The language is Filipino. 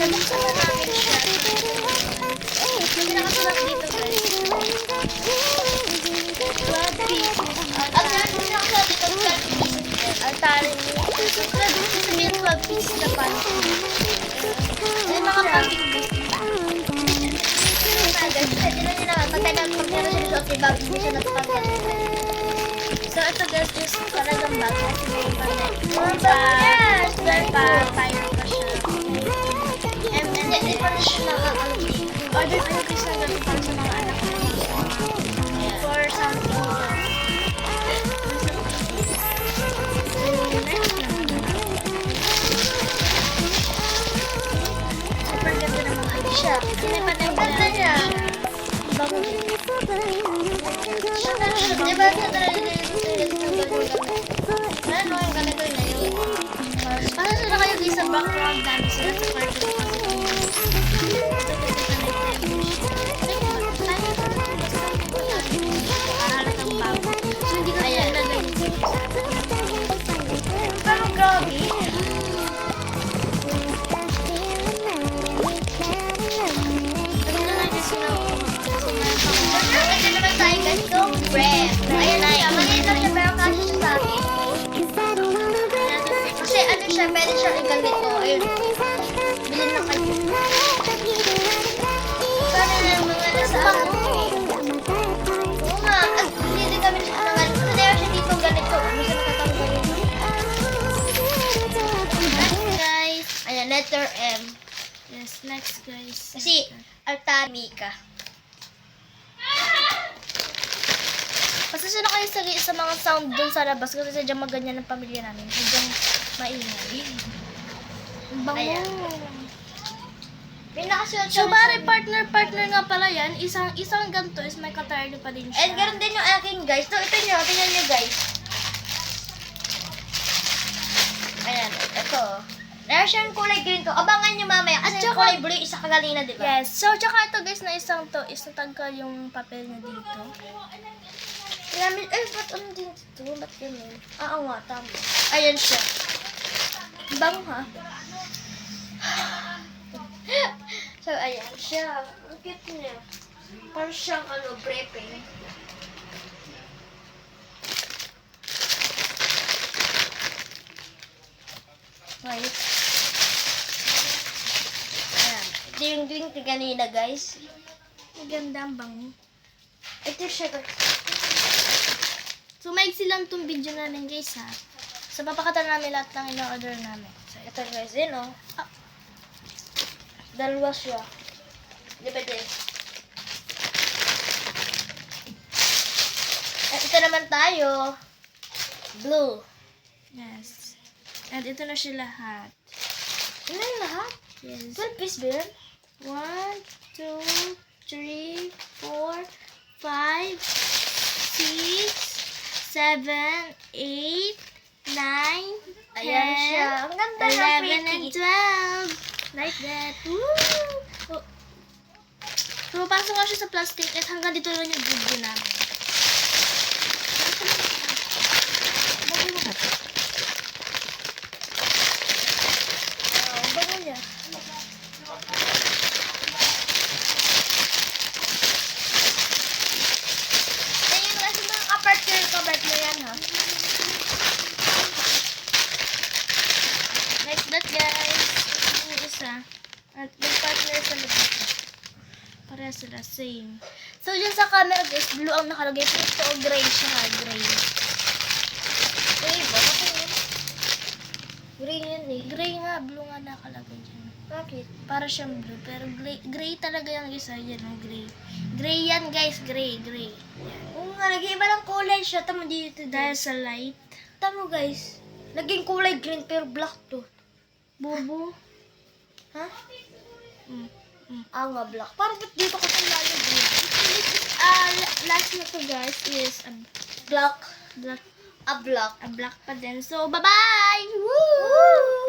nabuksan na namin siya. Kasi nakasulat dito guys. 12 pieces. At meron din nakasulat dito 12 pieces. Altarin mo. So, 12 pieces sabihin 12 pieces na pan. May mga. Guys, pwede na nila. Matagal pag meron siya dito, bago hindi siya natapagod. So, ito guys, is talagang bago. Mga pa, fire pa Order ko guys na ganun para sa mga anak ko. For something. Super ganda ng mga ano siya. Ganda niya. Bago din. Di ba sa talaga ano yung ganito na yun? Para sila kayo sa background sa cartoon bread. Ayan na yan. Maliit lang siya pero kasi siya sa akin. Kasi ano siya, pwede siya iganito. Ayun. Bilhin na kayo. Sana na yung mga nasa ako. Oo nga. Hindi din kami siya naman. Kasi meron siya dito ganito. Ano siya nakatanggal yun? Next guys. Ayan, letter M. Yes, next guys. Kasi, Altamika. Pasensya na kayo sa, sa mga sound dun sa labas kasi sadyang maganyan ang pamilya namin. Sadyang maingay. Ang bango. Pinakasulat So, bari partner-partner nga pala yan. Isang isang ganito is may katardo pa din siya. And ganoon din yung akin guys. So, ito nyo. Tingnan nyo guys. Ayan. Ito. Meron siyang kulay green to. Abangan nyo mamaya. Kasi At yung saka- kulay blue, isa kagalina, di ba? Yes. So, tsaka ito guys na isang to is natanggal yung papel niya dito. Namin, eh, ba't ano din ito? Ba't ganun? Ah, nga, tama. Ayan siya. Bang ha? so, ayan siya. Ang cute niya. Parang siyang ano, prepping. Right. Ayan. Ito yung drink ni kanina, guys. Ang ganda ang bango. Ito siya, guys. So, maiksi lang itong video namin guys ha. So, papakita namin lahat ng in-order namin. So, Ito guys, yun oh. Ah. Dalawa siya. Din? At ito naman tayo. Blue. yes. And ito na siya lahat. Ano yung lahat? Yes. 12 piece ba yun? One, two, three, four, five, six, seven, eight, nine, Ayan ten, siya. Ang ganda na eleven, and pretty. twelve. Like that. Woo! Oh. So, pasok nga siya sa plastic at hanggang dito lang yung video namin. Oh, ang bago niya. Ayun, kasi mga ka-partner ka-partner yan ha. Like that, guys. Yung isa. At may partner sa labas. Pareha sila, same. So, dyan sa camera guys, blue ang nakalagay. Pero ito, gray siya gray. Gray ba? Bakit? Gray yun eh. Gray nga, blue nga nakalagay dyan. Bakit? Para siyang blue, pero gray, gray talaga yung isa. Yan, ang gray. Gray yan, guys. Gray, gray. Oo nga, nag-iiba lang kulay siya. Tama dito Dahil sa light. Tama guys. Naging kulay green pero black to. Bubu. Ha? Mm. Mm. Ah nga, black. Parang ba't dito ka sa lalo green? Ah, la- last na to, guys, is a Black. black, A black. a black pa din. So, bye-bye! Woo! Woo!